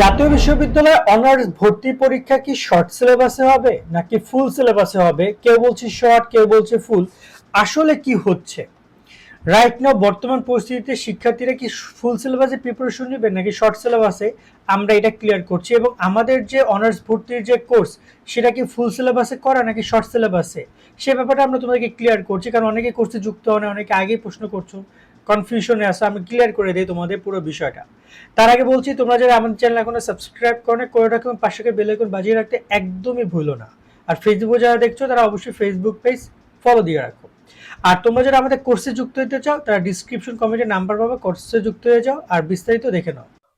জাতীয় বিশ্ববিদ্যালয়ে অনার্স ভর্তি পরীক্ষা কি শর্ট সিলেবাসে হবে নাকি ফুল সিলেবাসে হবে? কেউ বলছে শর্ট কেউ বলছে ফুল আসলে কি হচ্ছে? রাইট নাও বর্তমান পরিস্থিতিতে শিক্ষার্থীরা কি ফুল সিলেবাসে প্রিপারেশন নেবে নাকি শর্ট সিলেবাসে আমরা এটা ক্লিয়ার করছি এবং আমাদের যে অনার্স ভর্তির যে কোর্স সেটা কি ফুল সিলেবাসে করা নাকি শর্ট সিলেবাসে সে ব্যাপারটা আমরা তোমাদেরকে ক্লিয়ার করছি, কারণ অনেকে কোর্সে যুক্ত হয় অনেকে আগেই প্রশ্ন করছ। কনফিউশনে আসো আমি ক্লিয়ার করে দিই তোমাদের পুরো বিষয়টা। তার আগে বলছি, তোমরা যারা আমাদের চ্যানেল এখনও সাবস্ক্রাইব করো না করে রাখো পাশে বেল আইকন বাজিয়ে রাখতে একদমই ভুলো না। আর ফেসবুকে যারা দেখছ, তারা অবশ্যই ফেসবুক পেজ ফলো দিয়ে রাখো। আর তোমরা যারা আমাদের কোর্সে যুক্ত হতে চাও, তারা ডিসক্রিপশন কমেন্টে নাম্বার পাবে কোর্সে যুক্ত হয়ে যাও, আর বিস্তারিত দেখে নাও।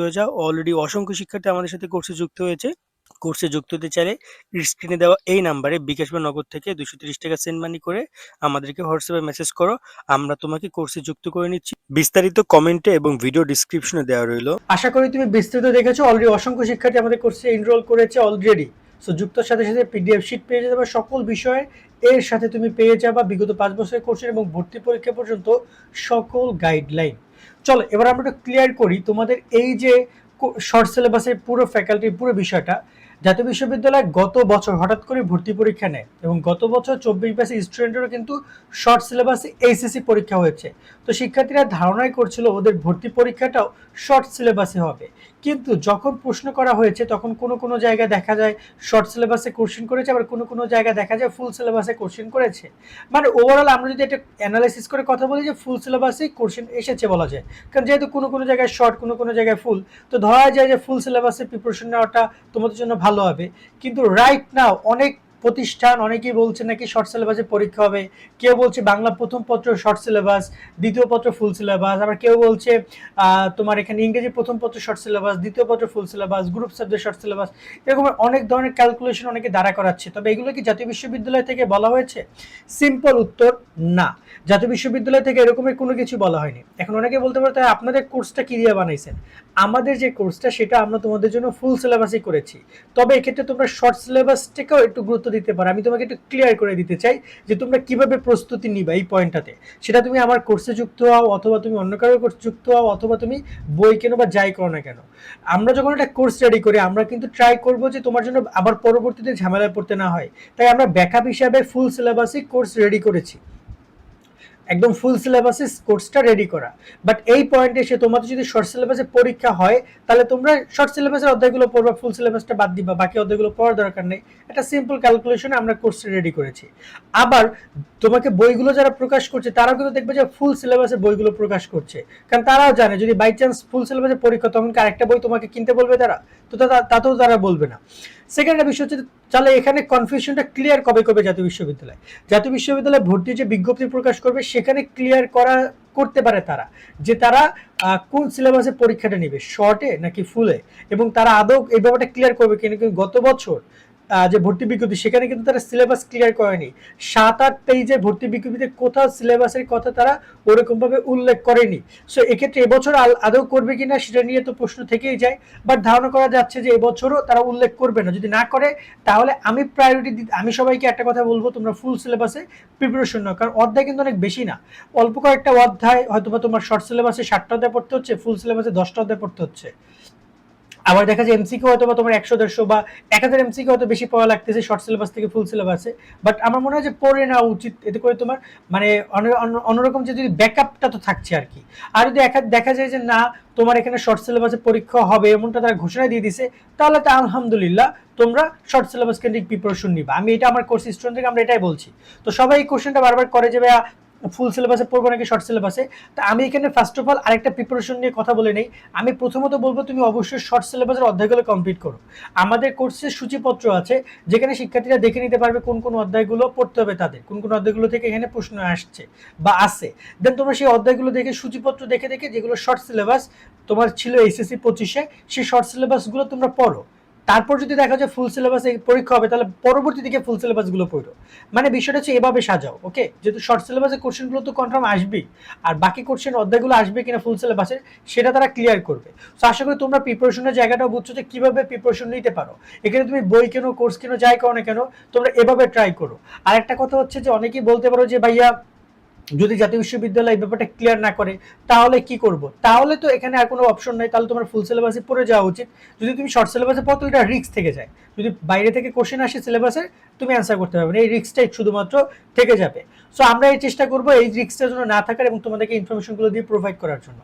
হয়ে যাও। অলরেডি অসংখ্য শিক্ষার্থী আমাদের সাথে কোর্সে যুক্ত হয়েছে। কোর্সে যুক্ত হতে চাইলে স্ক্রিনে দেওয়া এই নাম্বারে বিকাশ বা থেকে দুশো তিরিশ টাকা সেন্ড মানি করে আমাদেরকে হোয়াটসঅ্যাপে মেসেজ করো। আমরা তোমাকে কোর্সে যুক্ত করে নিচ্ছি। বিস্তারিত কমেন্টে এবং ভিডিও ডিসক্রিপশনে দেওয়া রইল। আশা করি তুমি বিস্তারিত দেখেছ। অলরেডি অসংখ্য শিক্ষার্থী আমাদের কোর্সে এনরোল করেছে অলরেডি সো যুক্তর সাথে সাথে পিডিএফ শিট পেয়ে যাবে। সকল বিষয়ে এর সাথে তুমি পেয়ে যাবা। বিগত পাঁচ বছরের কোর্সের এবং ভর্তি পরীক্ষা পর্যন্ত সকল গাইডলাইন চলো, এবার আমরা একটু ক্লিয়ার করি তোমাদের এই যে শর্ট সিলেবাসের পুরো ফ্যাকাল্টির পুরো বিষয়টা। জাতীয় বিশ্ববিদ্যালয় গত বছর হঠাৎ করে ভর্তি পরীক্ষা নেয় এবং গত বছর চব্বিশ ব্যাচের স্টুডেন্টেরও কিন্তু শর্ট সিলেবাসে এইচএসসি পরীক্ষা হয়েছে। তো শিক্ষার্থীরা ধারণাই করছিল ওদের ভর্তি পরীক্ষাটাও শর্ট সিলেবাসে হবে। কিন্তু যখন প্রশ্ন করা হয়েছে, তখন কোনো কোনো জায়গায় দেখা যায় শর্ট সিলেবাসে কোশ্চেন করেছে, আবার কোনো কোনো জায়গায় দেখা যায় ফুল সিলেবাসে কোশ্চেন করেছে। মানে ওভারঅল আমরা যদি একটা অ্যানালাইসিস করে কথা বলি যে ফুল সিলেবাসেই কোশ্চেন এসেছে বলা যায়। কারণ যেহেতু কোনো কোনো জায়গায় শর্ট কোনো কোনো জায়গায় ফুল তো ধরা যায় যে ফুল সিলেবাসে প্রিপারেশন নেওয়াটা তোমাদের জন্য ভালো হবে। কিন্তু রাইট নাও অনেক প্রতিষ্ঠান, অনেকেই বলছে নাকি শর্ট সিলেবাসে পরীক্ষা হবে। কেউ বলছে বাংলা প্রথম পত্র শর্ট সিলেবাস দ্বিতীয় পত্র ফুল সিলেবাস আবার কেউ বলছে তোমার এখানে ইংরেজি প্রথম পত্র শর্ট সিলেবাস দ্বিতীয় পত্র full syllabus group subject short syllabus এরকম অনেক ধরনের ক্যালকুলেশন অনেকে দাঁড়া করাচ্ছে। তবে এগুলো কি জাতীয় বিশ্ববিদ্যালয় থেকে বলা হয়েছে? সিম্পল উত্তর, না। জাতীয় বিশ্ববিদ্যালয় থেকে এরকমের কোনো কিছু বলা হয়নি। এখন অনেকে বলতে পারে, তাই আপনাদের কোর্সটা কি দিয়ে বানাইছেন? আমাদের যে কোর্সটা সেটা আমরা তোমাদের জন্য ফুল সিলেবাসই করেছি। তবে এক্ষেত্রে তোমরা শর্ট সিলেবাসটাকেও একটু গুরুত্ব দিতে পারো। আমি তোমাকে একটু ক্লিয়ার করে দিতে চাই যে তোমরা কীভাবে প্রস্তুতি নিবা এই পয়েন্টটাতে। সেটা তুমি আমার কোর্সে যুক্ত হও অথবা তুমি অন্য কারোর কোর্স যুক্ত হও অথবা তুমি বই কেনো বা যাই করো না কেন। আমরা যখন একটা কোর্স রেডি করি, আমরা কিন্তু ট্রাই করব যে তোমার জন্য আবার পরবর্তীতে ঝামেলায় পড়তে না হয়। তাই আমরা ব্যাকআপ হিসাবে ফুল সিলেবাসই কোর্স রেডি করেছি। একদম ফুল সিলেবাসে কোর্সটা রেডি করা। বাট এই পয়েন্টে এসে তোমাদের যদি শর্ট সিলেবাসে পরীক্ষা হয়, তাহলে তোমরা শর্ট সিলেবাসের অধ্যায়গুলো পড়বা ফুল সিলেবাসটা বাদ দিবা, বাকি অধ্যায়গুলো পড়ার দরকার নেই। একটা সিম্পল ক্যালকুলেশনে আমরা কোর্সটা রেডি করেছি। আবার তোমাকে বইগুলো যারা প্রকাশ করছে, তারাও কিন্তু দেখবে যে ফুল সিলেবাসে বইগুলো প্রকাশ করছে। কারণ তারাও জানে, যদি বাই চান্স ফুল সিলেবাসে পরীক্ষা, তখন আরেকটা বই তোমাকে কিনতে বলবে তারা? তো, তাতেও তারা বলবে না। সেকেন্ড বিষয় হচ্ছে তাহলে এখানে কনফিউশনটা ক্লিয়ার কবে করবে জাতীয় বিশ্ববিদ্যালয়? জাতীয় বিশ্ববিদ্যালয় ভর্তি যে বিজ্ঞপ্তি প্রকাশ করবে, সেখানে ক্লিয়ার করা করতে পারে তারা যে তারা কোন সিলেবাসে পরীক্ষাটা নেবে শর্টে নাকি ফুলে এবং তারা আদৌ এই ব্যাপারটা ক্লিয়ার করবে কিন্তু গত বছর যে ভর্তি বিজ্ঞপ্তি, সেখানে কিন্তু তারা সিলেবাস ক্লিয়ার করেনি। সাত আট পেজের ভর্তি বিজ্ঞপ্তিতে কোথাও সিলেবাসের কথা তারা ওরকমভাবে উল্লেখ করেনি। সো এক্ষেত্রে এবছর আদৌ করবে কিনা সেটা নিয়ে তো প্রশ্ন থেকেই যায় বাট ধারণা করা যাচ্ছে যে এবছরও তারা উল্লেখ করবে না। যদি না করে, তাহলে আমি প্রায়োরিটি আমি সবাইকে একটা কথা বলব, তোমরা ফুল সিলেবাসে প্রিপারেশন নাও, কারণ অধ্যায় কিন্তু অনেক বেশি না। অল্প কয়েকটা অধ্যায় হয়তো বা তোমার শর্ট সিলেবাসে ষাটটা অধ্যায় পড়তে হচ্ছে ফুল সিলেবাসে দশটা অধ্যায় পড়তে হচ্ছে। আবার দেখা যায় এমসিকিউ হয়তো বা তোমার একশো, দেড়শো বা এক হাজার এমসিকিউ হয়তো বেশি পড়া লাগতেছে শর্ট সিলেবাস থেকে ফুল সিলেবাসে বাট আমার মনে হয় যে পড়ে নেওয়া উচিত, এতে করে তোমার মানে অন্যরকম যে যদি ব্যাকআপটা তো থাকছে আর কি। আর যদি দেখা যায় যে না, তোমার এখানে শর্ট সিলেবাসে পরীক্ষা হবে এমনটা তারা ঘোষণা দিয়ে দিছে, তাহলে তো আলহামদুলিল্লাহ তোমরা শর্ট সিলেবাস কেন্দ্রিক প্রিপারেশন নিবা। আমি এটা আমার কোর্স স্টুডেন্ট থেকে আমরা এটাই বলছি। তো সবাই এই কোশ্চেনটা বারবার করে যে, ভাইয়া ফুল সিলেবাসে পড়ব নাকি শর্ট সিলেবাসে তা আমি এখানে ফার্স্ট অফ অল আরেকটা প্রিপারেশন নিয়ে কথা বলে নেই। আমি প্রথমত বলব তুমি অবশ্যই শর্ট সিলেবাসের অধ্যায়গুলো কমপ্লিট করো। আমাদের কোর্সের সূচিপত্র আছে, যেখানে শিক্ষার্থীরা দেখে নিতে পারবে কোন কোন অধ্যায়গুলো পড়তে হবে তাদের, কোন কোন অধ্যায়গুলো থেকে এখানে প্রশ্ন আসছে বা আসে। দেন তোমরা সেই অধ্যায়গুলো দেখে, সূচিপত্র দেখে দেখে যেগুলো শর্ট সিলেবাস তোমার ছিল এইচএসসি পঁচিশে, সেই শর্ট সিলেবাসগুলো তোমরা পড়ো। তারপর যদি দেখা যায় ফুল সিলেবাসে পরীক্ষা হবে, তাহলে পরবর্তী দিকে ফুল সিলেবাসগুলো পড়ো। মানে বিষয়টা হচ্ছে এভাবে সাজাও ওকে যেহেতু শর্ট সিলেবাসের কোশ্চেনগুলো তো কনফার্ম আসবেই, আর বাকি কোশ্চেন অধ্যায়গুলো আসবে কিনা ফুল সিলেবাসে সেটা তারা ক্লিয়ার করবে। তো আশা করি তোমরা প্রিপারেশনের জায়গাটাও বুঝছ যে কীভাবে প্রিপারেশন নিতে পারো। এখানে তুমি বই কেনো কোর্স কেনো, যাই করো না কেন, তোমরা এভাবে ট্রাই করো। আর একটা কথা হচ্ছে যে অনেকেই বলতে পারো যে, ভাইয়া যদি জাতীয় বিশ্ববিদ্যালয় এই ব্যাপারটা ক্লিয়ার না করে, তাহলে কি করব? তাহলে তো এখানে আর কোনো অপশন নাই, তাহলে তোমার ফুল সিলেবাসে পড়ে যাওয়া উচিত। যদি তুমি শর্ট সিলেবাসে পড়ো তো এটা রিস্ক থেকে যায়। যদি বাইরে থেকে কোশ্চেন আসে সিলেবাসে তুমি অ্যান্সার করতে পারবে এই রিস্কটাই শুধুমাত্র থেকে যাবে। সো আমরা এই চেষ্টা করব এই রিস্কটার জন্য না থাকার এবং তোমাদেরকে ইনফরমেশনগুলো দিয়ে প্রোভাইড করার জন্য।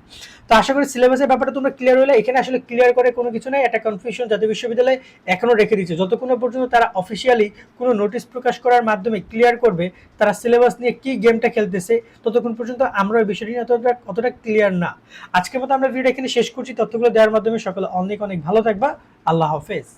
তো আশা করি সিলেবাসের ব্যাপারটা তোমরা ক্লিয়ার হলে, এখানে আসলে ক্লিয়ার করে কোনো কিছু নাই। একটা কনফিউশন জাতীয় বিশ্ববিদ্যালয় এখনও রেখে দিচ্ছে যতক্ষণ পর্যন্ত তারা অফিসিয়ালি কোনো নোটিশ প্রকাশ করার মাধ্যমে ক্লিয়ার করবে, তারা সিলেবাস নিয়ে কি গেমটা খেলতেছে ততক্ষণ পর্যন্ত আমরা ওই বিষয়টি নিয়ে অতটা অতটা ক্লিয়ার না। আজকের মতো আমরা ভিডিও এখানে শেষ করছি। তথ্যগুলো দেওয়ার মাধ্যমে সকলে অনেক অনেক ভালো থাকবা। আল্লাহ হাফেজ।